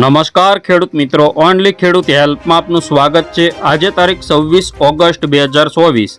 નમસ્કાર ખેડૂત મિત્રો, ઓનલી ખેડૂત હેલ્પમાં આપનું સ્વાગત છે. આજે તારીખ છવ્વીસ ઓગસ્ટ બે હજાર ચોવીસ.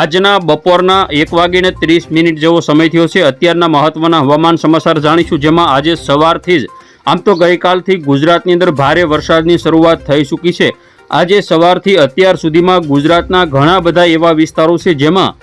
આજના બપોરના એક વાગીને ત્રીસ મિનિટ જેવો સમય થયો છે. અત્યારના મહત્વના હવામાન સમાચાર જાણીશું, જેમાં આજે સવારથી જ, આમ તો ગઈકાલથી ગુજરાતની અંદર ભારે વરસાદની શરૂઆત થઈ ચૂકી છે. આજે સવારથી અત્યાર સુધીમાં ગુજરાતના ઘણા બધા એવા વિસ્તારો છે, જેમાં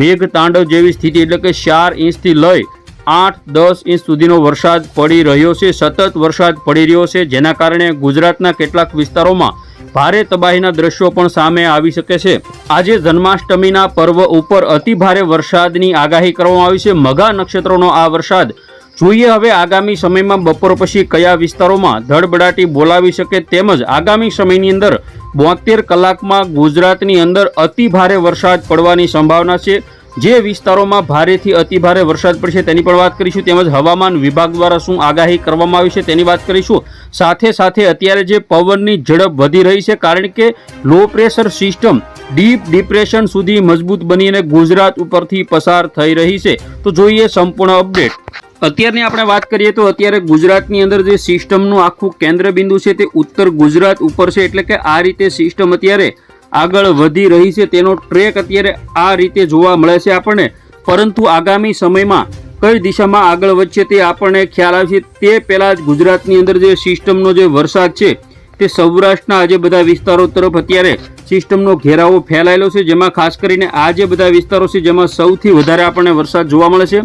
મેઘ તાંડવ જેવી સ્થિતિ એટલે કે ચાર ઇંચથી લઈ આઠ, દસ ઇંચ સુધીનો વરસાદ પડી રહ્યો છે. સતત વરસાદ પડી રહ્યો છે, જેના કારણે ગુજરાતના કેટલાક વિસ્તારોમાં ભારે તબાહીના દ્રશ્યો પણ સામે આવી શકે છે. આજે જન્માષ્ટમીના પર્વ ઉપર અતિ ભારે વરસાદની આગાહી કરવામાં આવી છે. મઘા નક્ષત્રનો આ વરસાદ જોઈએ હવે આગામી સમયમાં બપોર પછી કયા વિસ્તારોમાં ધડબડાટી બોલાવી શકે તેમજ આગામી સમયની અંદર બોતેર કલાકમાં ગુજરાતની અંદર અતિ ભારે વરસાદ પડવાની સંભાવના છે. જે વિસ્તારોમાં ભારેથી અતિ ભારે વરસાદ પડશે તેની પણ વાત કરીશું. તેમજ હવામાન વિભાગ દ્વારા શું આગાહી કરવામાં આવી છે તેની વાત કરીશું. સાથે સાથે અત્યારે જે પવનની ઝડપ વધી રહી છે, કારણ કે low pressure system deep depression સુધી મજબૂત બનીને ગુજરાત ઉપરથી પસાર થઈ રહી છે. તો જોઈએ સંપૂર્ણ અપડેટ અત્યારની આપણે વાત કરીએ તો અત્યારે ગુજરાતની અંદર જે સિસ્ટમનું આખું કેન્દ્ર બિંદુ છે તે ઉત્તર ગુજરાત ઉપર છે, એટલે કે આ રીતે સિસ્ટમ અત્યારે આગળ વધી રહી છે તેનો ટ્રેક અત્યારે આ રીતે જોવા મળે છે આપણને. પરંતુ આગામી સમયમાં કઈ દિશામાં આગળ વધશે તે આપણને ખ્યાલ આવશે. તે પહેલાં જ ગુજરાતની અંદર જે સિસ્ટમનો જે વરસાદ છે તે સૌરાષ્ટ્રના આજે બધા વિસ્તારો તરફ અત્યારે સિસ્ટમનો ઘેરાવો ફેલાયેલો છે. જેમાં ખાસ કરીને આ જે બધા વિસ્તારો છે જેમાં સૌથી વધારે આપણને વરસાદ જોવા મળે છે.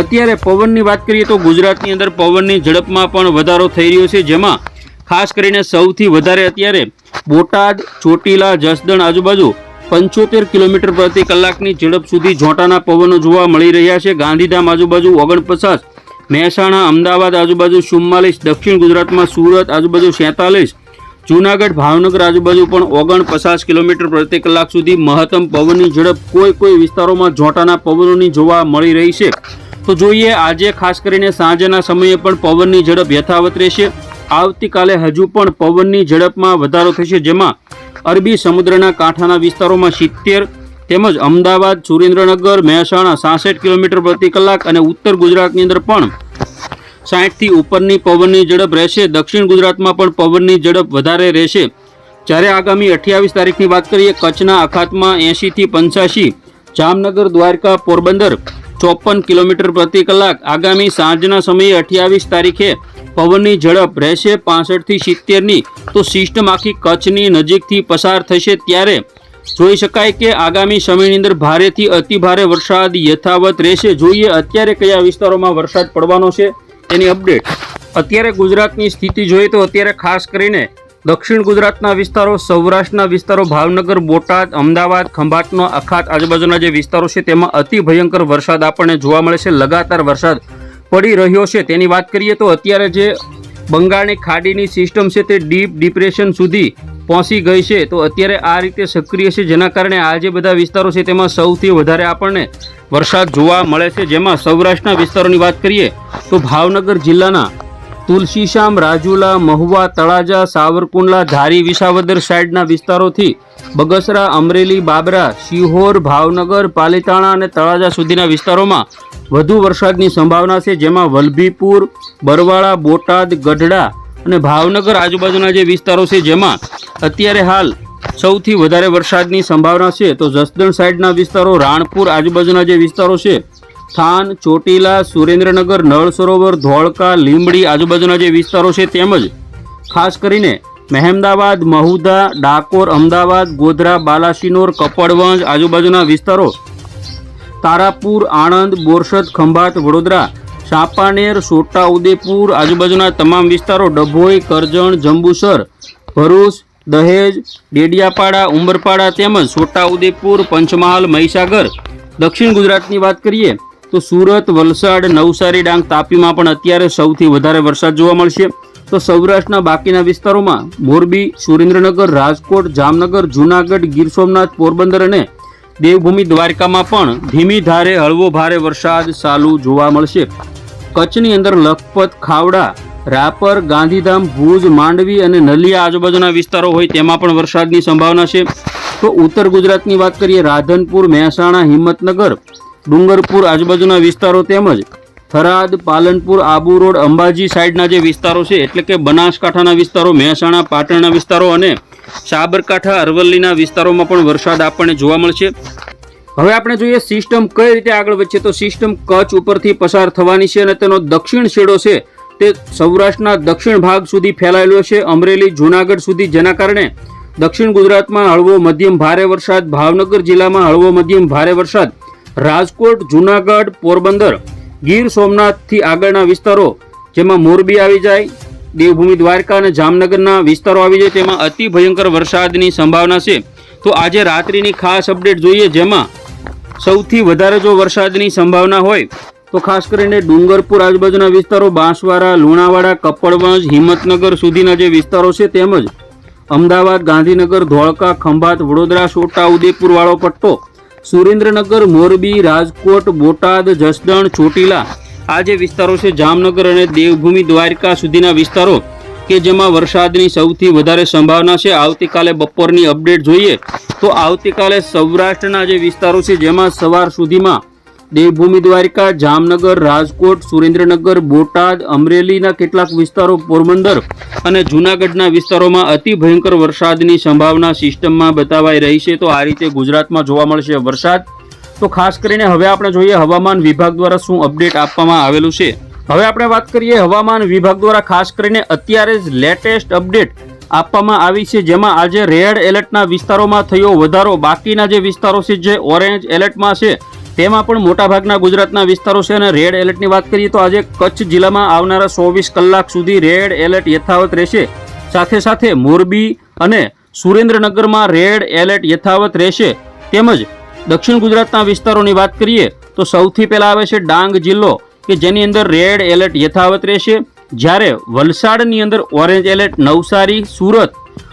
અત્યારે પવનની વાત કરીએ તો ગુજરાતની અંદર પવનની ઝડપમાં પણ વધારો થઈ રહ્યો છે. જેમાં ખાસ કરીને સૌથી વધારે અત્યારે બોટાદ, ચોટીલા, જસદણ આજુબાજુ પંચોતેર કિલોમીટર પ્રતિ કલાકની ઝડપ સુધી ઝોંટાના પવનો જોવા મળી રહ્યા છે. ગાંધીધામ આજુબાજુ ઓગણપચાસ, મહેસાણા, અમદાવાદ આજુબાજુ ચુમ્માલીસ, દક્ષિણ ગુજરાતમાં સુરત આજુબાજુ સેતાલીસ, જૂનાગઢ, ભાવનગર આજુબાજુ પણ ઓગણપચાસ કિલોમીટર પ્રતિ કલાક સુધી મહત્તમ પવનની ઝડપ કોઈ કોઈ વિસ્તારોમાં ઝોંટાના પવનોની જોવા મળી રહી છે. તો જોઈએ આજે ખાસ કરીને સાંજના સમયે પણ પવનની ઝડપ યથાવત રહેશે. આવતીકાલે હજુ પણ પવનની ઝડપમાં વધારો થશે, જેમાં અરબી સમુદ્રના કાંઠાના વિસ્તારોમાં સિત્તેર તેમજ અમદાવાદ, સુરેન્દ્રનગર, મહેસાણા સાસઠ કિલોમીટર પ્રતિ કલાક અને ઉત્તર ગુજરાતની અંદર પણ સાઠથી ઉપરની પવનની ઝડપ રહેશે. દક્ષિણ ગુજરાતમાં પણ પવનની ઝડપ વધારે રહેશે. જ્યારે આગામી અઠ્યાવીસ તારીખની વાત કરીએ, કચ્છના અખાતમાં એંશીથી પંચ્યાસી, જામનગર, દ્વારકા, પોરબંદર ચોપન કિલોમીટર પ્રતિ કલાક. આગામી સાંજના સમયે અઠ્યાવીસ તારીખે પવનની ઝડપ રહેશે પાસઠથી સિત્તેરની. તો સિસ્ટમ આખી કચ્છની નજીકથી પસાર થશે ત્યારે જોઈ શકાય કે આગામી સમયની અંદર ભારેથી અતિ ભારે વરસાદ યથાવત રહેશે. જોઈએ અત્યારે કયા વિસ્તારોમાં વરસાદ પડવાનો છે તેની અપડેટ. અત્યારે ગુજરાતની સ્થિતિ જોઈએ તો અત્યારે ખાસ કરીને દક્ષિણ ગુજરાતના વિસ્તારો, સૌરાષ્ટ્રના વિસ્તારો, ભાવનગર, બોટાદ, અમદાવાદ, ખંભાતનો અખાત આજુબાજુના જે વિસ્તારો છે તેમાં અતિ ભયંકર વરસાદ આપણને જોવા મળે છે, લગાતાર વરસાદ પડી રહ્યો છે. તેની વાત કરીએ તો અત્યારે જે બંગાળની ખાડીની સિસ્ટમ છે તે ડીપ ડિપ્રેશન સુધી પહોંચી ગઈ છે. તો અત્યારે આ રીતે સક્રિય છે, જેના કારણે આ જે બધા વિસ્તારો છે તેમાં સૌથી વધારે આપણને વરસાદ જોવા મળે છે. જેમાં સૌરાષ્ટ્રના વિસ્તારોની વાત કરીએ તો ભાવનગર જિલ્લાના તુલસીશામ, રાજુલા, મહુવા, તળાજા, સાવરકુંડલા, ધારી, વિસાવદર સાઈડના વિસ્તારોથી બગસરા, અમરેલી, બાબરા, શિહોર, ભાવનગર, પાલીતાણા અને તળાજા સુધીના વિસ્તારોમાં વધુ વરસાદની સંભાવના છે, જેમાં વલભીપુર, બરવાળા, બોટાદ, ગઢડા અને ભાવનગર આજુબાજુના જે વિસ્તારો છે, જેમાં અત્યારે હાલ સૌથી વધારે વરસાદની સંભાવના છે. તો જસદણ સાઈડના વિસ્તારો, રાણપુર આજુબાજુના જે વિસ્તારો છે થાન ચોટીલા, સુરેન્દ્રનગર, નળ સરોવર, ધોળકા, લીંબડી આજુબાજુના જે વિસ્તારો છે તેમજ ખાસ કરીને મહેમદાવાદ મહુધા ડાકોર, અમદાવાદ, ગોધરા, બાલાસિનોર, કપડવંજ આજુબાજુના વિસ્તારો. તારાપુર, આણંદ, બોરસદ, ખંભાત, વડોદરા, ચાંપાનેર છોટા ઉદેપુર આજુબાજુના તમામ વિસ્તારો ડભોઈ, કરજણ, જંબુસર, ભરૂચ, દહેજ, ડેડિયાપાડા, ઉંબરપાડા તેમજ છોટા ઉદેપુર પંચમહાલ, મહીસાગર. દક્ષિણ ગુજરાતની વાત કરીએ તો સુરત, વલસાડ, નવસારી, ડાંગ, તાપીમાં પણ અત્યારે સૌથી વધારે વરસાદ જોવા મળશે. તો સૌરાષ્ટ્રના બાકીના વિસ્તારોમાં મોરબી, સુરેન્દ્રનગર, રાજકોટ, જામનગર, જૂનાગઢ, ગીર સોમનાથ, પોરબંદર અને દેવભૂમિ દ્વારકામાં પણ ધીમી ધારે હળવો ભારે વરસાદ ચાલુ જોવા મળશે. કચ્છની અંદર લખપત, ખાવડા, રાપર, ગાંધીધામ, ભુજ, માંડવી અને નલિયા આજુબાજુના વિસ્તારો હોય તેમાં પણ વરસાદની સંભાવના છે. તો ઉત્તર ગુજરાતની વાત કરીએ, રાધનપુર, મહેસાણા, હિંમતનગર ડુંગરપુર આજુબાજુના વિસ્તારો તેમજ થરાદ, પાલનપુર, આબુ રોડ, અંબાજી સાઈડના જે વિસ્તારો છે, એટલે કે બનાસકાંઠાના વિસ્તારો, મહેસાણા, પાટણના વિસ્તારો અને સાબરકાંઠા, અરવલ્લીના વિસ્તારોમાં પણ વરસાદ આપણને જોવા મળશે. હવે આપણે જોઈએ સિસ્ટમ કઈ રીતે આગળ વધશે. તો સિસ્ટમ કચ્છ ઉપરથી પસાર થવાની છે અને તેનો દક્ષિણ છેડો છે તે સૌરાષ્ટ્રના દક્ષિણ ભાગ સુધી ફેલાયેલો છે. અમરેલી, જૂનાગઢ સુધી જેના કારણે દક્ષિણ ગુજરાતમાં હળવો મધ્યમ ભારે વરસાદ, ભાવનગર જિલ્લામાં હળવો મધ્યમ ભારે વરસાદ રાજકોટ, જૂનાગઢ, પોરબંદર, ગીર સોમનાથથી આગળના વિસ્તારો જેમાં મોરબી આવી જાય, દેવભૂમિ દ્વારકા અને જામનગરના વિસ્તારો આવી જાય તેમાં અતિ ભયંકર વરસાદની સંભાવના છે. તો આજે રાત્રિની ખાસ અપડેટ જોઈએ જેમાં સૌથી વધારે જો વરસાદની સંભાવના હોય, તો ખાસ કરીને ડુંગરપુર આજુબાજુના વિસ્તારો, બાંસવાડા, લુણાવાડા, કપડવંજ, હિંમતનગર સુધીના જે વિસ્તારો છે તેમજ અમદાવાદ, ગાંધીનગર, ધોળકા, ખંભાત, વડોદરા, છોટા, ઉદેપુર વાળો પટ્ટો સુરેન્દ્રનગર, મોરબી, રાજકોટ, બોટાદ, જસદણ, ચોટીલા આ જે વિસ્તારો છે, જામનગર અને દેવભૂમિ દ્વારકા સુધીના વિસ્તારો કે જેમાં વરસાદની સૌથી વધારે સંભાવના છે. આવતીકાલે બપોરની અપડેટ જોઈએ તો આવતીકાલે સૌરાષ્ટ્રના જે વિસ્તારો છે, જેમાં સવાર સુધીમાં દેવભૂમિ દ્વારકા જામનગર, રાજકોટ, સુરેન્દ્રનગર, બોટાદ, અમરેલીના કેટલાક વિસ્તારો પોરબંદર અને જૂનાગઢના વિસ્તારોમાં અતિ ભયંકર વરસાદની સંભાવના સિસ્ટમમાં બતાવાઈ રહી છે. તો આ રીતે ગુજરાતમાં જોવા મળશે વરસાદ. તો ખાસ કરીને હવે આપણે જોઈએ હવામાન વિભાગ દ્વારા શું અપડેટ આપવામાં આવેલું છે. હવે આપણે વાત કરીએ હવામાન વિભાગ દ્વારા ખાસ કરીને અત્યારે જ લેટેસ્ટ અપડેટ આપવામાં આવી છે. જેમાં આજે રેડ એલર્ટના વિસ્તારોમાં થયો વધારો. બાકીના જે વિસ્તારો છે, જે ઓરેન્જ એલર્ટમાં છે તેમાં પણ મોટાભાગના ગુજરાતના વિસ્તારો છે અને રેડ એલર્ટની વાત કરીએ તો આજે કચ્છ જિલ્લામાં આવનારા ચોવીસ કલાક સુધી રેડ એલર્ટ યથાવત રહેશે. સાથે સાથે મોરબી અને સુરેન્દ્રનગરમાં રેડ એલર્ટ યથાવત રહેશે. તેમજ દક્ષિણ ગુજરાતના વિસ્તારોની વાત કરીએ તો સૌથી પહેલાં આવે છે ડાંગ જિલ્લો કે જેની અંદર રેડ એલર્ટ યથાવત રહેશે. જ્યારે વલસાડની અંદર ઓરેન્જ એલર્ટ, નવસારી, સુરત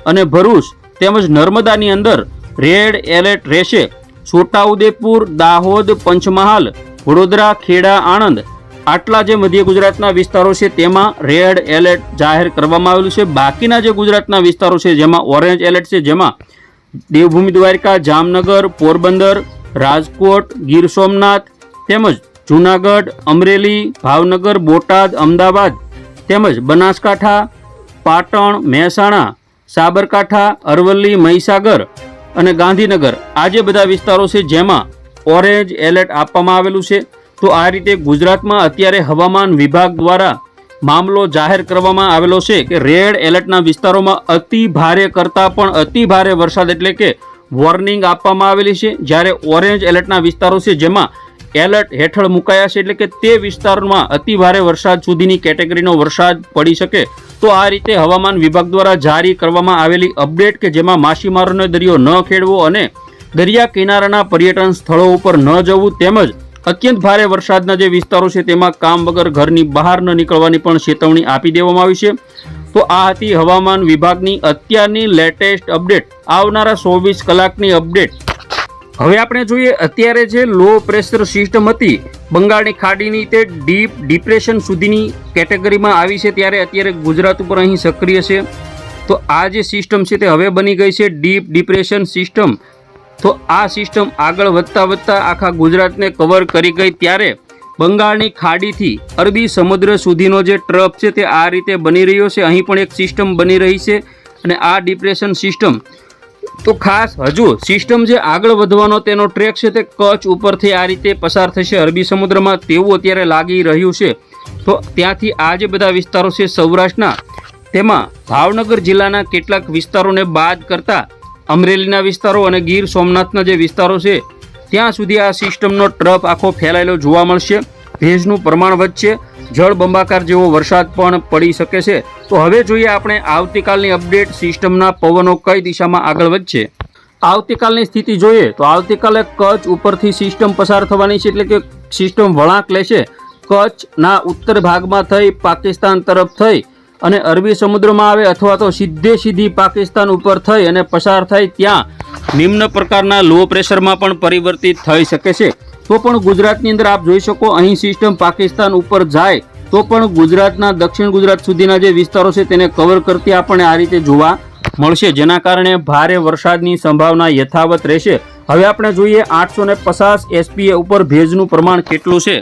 અને ભરૂચ તેમજ નર્મદાની અંદર રેડ એલર્ટ રહેશે. છોટાઉદેપુર, દાહોદ, પંચમહાલ, વડોદરા, ખેડા, આણંદ આટલા જે મધ્ય ગુજરાતના વિસ્તારો છે તેમાં રેડ એલર્ટ જાહેર કરવામાં આવેલું છે. બાકીના જે ગુજરાતના વિસ્તારો છે જેમાં ઓરેન્જ એલર્ટ છે, જેમાં દેવભૂમિ દ્વારકા, જામનગર, પોરબંદર, રાજકોટ, ગીર સોમનાથ તેમજ જૂનાગઢ, અમરેલી, ભાવનગર, બોટાદ, અમદાવાદ તેમજ બનાસકાંઠા, પાટણ, મહેસાણા, સાબરકાંઠા, અરવલ્લી, મહીસાગર અને ગાંધીનગર આ જે બધા વિસ્તારો છે જેમાં ઓરેન્જ એલર્ટ આપવામાં આવેલું છે. તો આ રીતે ગુજરાતમાં અત્યારે હવામાન વિભાગ દ્વારા મામલો જાહેર કરવામાં આવેલો છે કે રેડ એલર્ટના વિસ્તારોમાં અતિ ભારે કરતાં પણ અતિ ભારે વરસાદ એટલે કે વોર્નિંગ આપવામાં આવેલી છે. જ્યારે ઓરેન્જ એલર્ટના વિસ્તારો છે જેમાં એલર્ટ હેઠળ મુકાયા છે એટલે કે તે વિસ્તારમાં અતિ ભારે વરસાદ સુધીની કેટેગરીનો વરસાદ પડી શકે તો આ રીતે હવામાન વિભાગ દ્વારા જારી કરવામાં આવેલી અપડેટ કે જેમાં માછીમારોને દરિયો ન ખેડવો અને દરિયા કિનારાના પર્યટન સ્થળો ઉપર ન જવું તેમજ અત્યંત ભારે વરસાદના જે વિસ્તારો છે તેમાં કામ વગર ઘરની બહાર ન નીકળવાની પણ ચેતવણી આપી દેવામાં આવી છે. તો આ હતી હવામાન વિભાગની અત્યારની લેટેસ્ટ અપડેટ. આવનારા ચોવીસ કલાકની અપડેટ. હવે આપણે જોઈએ અત્યારે જે લો પ્રેશર સિસ્ટમ હતી, બંગાળની ખાડીની તે ડીપ ડિપ્રેશન સુધીની કેટેગરીમાં આવી છે ત્યારે અત્યારે ગુજરાત ઉપર અહીં સક્રિય છે. તો આ જે સિસ્ટમ છે તે હવે બની ગઈ છે ડીપ ડિપ્રેશન સિસ્ટમ તો આ સિસ્ટમ આગળ વધતા વધતા આખા ગુજરાતને કવર કરી ગઈ ત્યારે બંગાળની ખાડીથી અરબી સમુદ્ર સુધીનો જે ટ્રફ છે તે આ રીતે બની રહ્યો છે. અહીં પણ એક સિસ્ટમ બની રહી છે અને આ ડિપ્રેશન સિસ્ટમ તો ખાસ હજુ સિસ્ટમ જે આગળ વધવાનો તેનો ટ્રેક છે તે કચ્છ ઉપરથી આ રીતે પસાર થશે. અરબી સમુદ્રમાં તેવું અત્યારે લાગી રહ્યું છે. તો ત્યાંથી આ જે બધા વિસ્તારો છે સૌરાષ્ટ્રના, તેમાં ભાવનગર જિલ્લાના કેટલાક વિસ્તારોને બાદ કરતાં અમરેલીના વિસ્તારો અને ગીર સોમનાથના જે વિસ્તારો છે, ત્યાં સુધી આ સિસ્ટમનો ટ્રફ આખો ફેલાયેલો જોવા મળશે. ભેજનું પ્રમાણ વધશે. જળ બંબાકાર જેવો વરસાદ પણ પડી શકે છે. તો હવે જોઈએ આપણે આવતીકાલની અપડેટ સિસ્ટમના પવનો કઈ દિશામાં આગળ વધશે. આવતીકાલની સ્થિતિ જોઈએ તો આવતીકાલે કચ્છ ઉપરથી સિસ્ટમ પસાર થવાની છે એટલે કે સિસ્ટમ વળાંક લેશે. કચ્છના ઉત્તર ભાગમાં થઈ, પાકિસ્તાન તરફ થઈ અને અરબી સમુદ્રમાં આવે અથવા તો સીધે સીધી પાકિસ્તાન ઉપર થઈ અને પસાર થાય ત્યાં નિમ્ન પ્રકારના લો પ્રેશરમાં પણ પરિવર્તિત થઈ શકે છે. તો પણ ગુજરાતની અંદર આપ જોઈ શકો, અહીં સિસ્ટમ પાકિસ્તાન ઉપર જાય, તો પણ ગુજરાતના દક્ષિણ ગુજરાત સુધીના જે વિસ્તારો છે તેને કવર કરતી આપણને આ રીતે જોવા મળશે. જેના કારણે ભારે વરસાદની સંભાવના યથાવત રહેશે. હવે આપણે જોઈએ આઠસો ને પચાસ એસપીએ ઉપર ભેજનું પ્રમાણ કેટલું છે.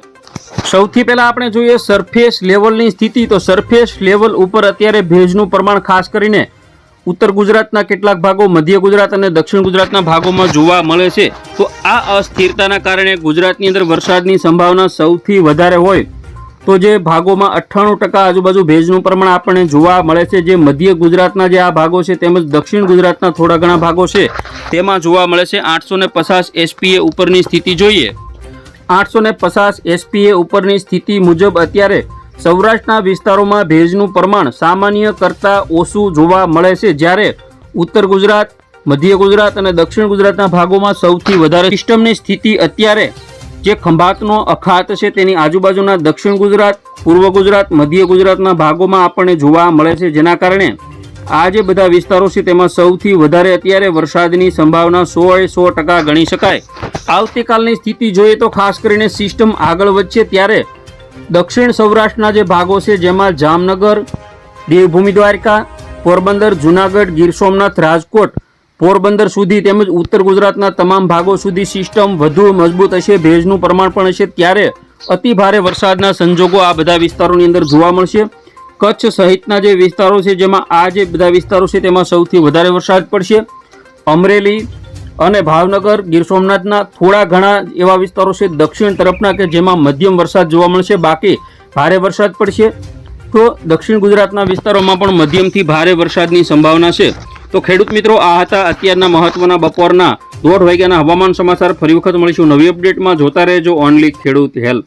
સૌથી પહેલાં આપણે જોઈએ સરફેસ લેવલની સ્થિતિ. તો સરફેસ લેવલ ઉપર અત્યારે ભેજનું પ્રમાણ ખાસ કરીને ઉત્તર ગુજરાતના કેટલાક ભાગો મધ્ય ગુજરાત અને દક્ષિણ ગુજરાતના ભાગોમાં જોવા મળે છે, તો આ અસ્થિરતાના કારણે ગુજરાતની અંદર વરસાદની સંભાવના સૌથી વધારે હોય તો જે ભાગોમાં અઠ્ઠાણું ટકા આજુબાજુ ભેજનું પ્રમાણ આપણને જોવા મળે છે, જે મધ્ય ગુજરાતના જે આ ભાગો છે તેમજ દક્ષિણ ગુજરાતના થોડા ઘણા ભાગો છે, તેમાં જોવા મળે છે આઠસો ને પચાસ એસપીએ ઉપરની સ્થિતિ જોઈએ. આઠસો ને પચાસ એસપીએ ઉપરની સ્થિતિ મુજબ અત્યારે સૌરાષ્ટ્રના વિસ્તારોમાં ભેજનું પ્રમાણ સામાન્ય કરતાં ઓછું જોવા મળે છે જ્યારે ઉત્તર ગુજરાત, મધ્ય ગુજરાત અને દક્ષિણ ગુજરાતના ભાગોમાં સૌથી વધારે સિસ્ટમની સ્થિતિ અત્યારે જે ખંભાતનો અખાત છે તેની આજુબાજુના દક્ષિણ ગુજરાત, પૂર્વ ગુજરાત, મધ્ય ગુજરાતના ભાગોમાં આપણને જોવા મળે છે. જેના કારણે આ જે બધા વિસ્તારો છે તેમાં સૌથી વધારે અત્યારે વરસાદની સંભાવના સો એ સો ટકા ગણી શકાય. આવતીકાલની સ્થિતિ જોઈએ તો ખાસ કરીને સિસ્ટમ આગળ વધશે ત્યારે દક્ષિણ સૌરાષ્ટ્રના જે ભાગો છે, જેમાં જામનગર, દેવભૂમિ દ્વારકા, પોરબંદર, જુનાગઢ, ગીર સોમનાથ, રાજકોટ, પોરબંદર સુધી તેમજ ઉત્તર ગુજરાતના તમામ ભાગો સુધી સિસ્ટમ વધુ મજબૂત હશે, ભેજનું પ્રમાણ પણ હશે. ત્યારે અતિ ભારે વરસાદના સંજોગો આ બધા વિસ્તારોની અંદર જોવા મળશે. કચ્છ સહિતના જે વિસ્તારો છે, જેમાં આ જે બધા વિસ્તારો છે, તેમાં સૌથી વધારે વરસાદ પડશે. અમરેલી અને ભાવનગર, ગીર સોમનાથના થોડા ઘણા એવા વિસ્તારો છે દક્ષિણ તરફના કે જેમાં મધ્યમ વરસાદ જોવા મળશે. બાકી ભારે વરસાદ પડશે તો દક્ષિણ ગુજરાતના વિસ્તારોમાં પણ મધ્યમથી ભારે વરસાદની સંભાવના છે. તો ખેડૂત મિત્રો, આ હતા અત્યારના મહત્વના બપોરના દોઢ વાગ્યાના હવામાન સમાચાર. ફરી વખત મળીશું નવી અપડેટમાં. જોતા રહેજો ઓનલી ખેડૂત હેલ્પ.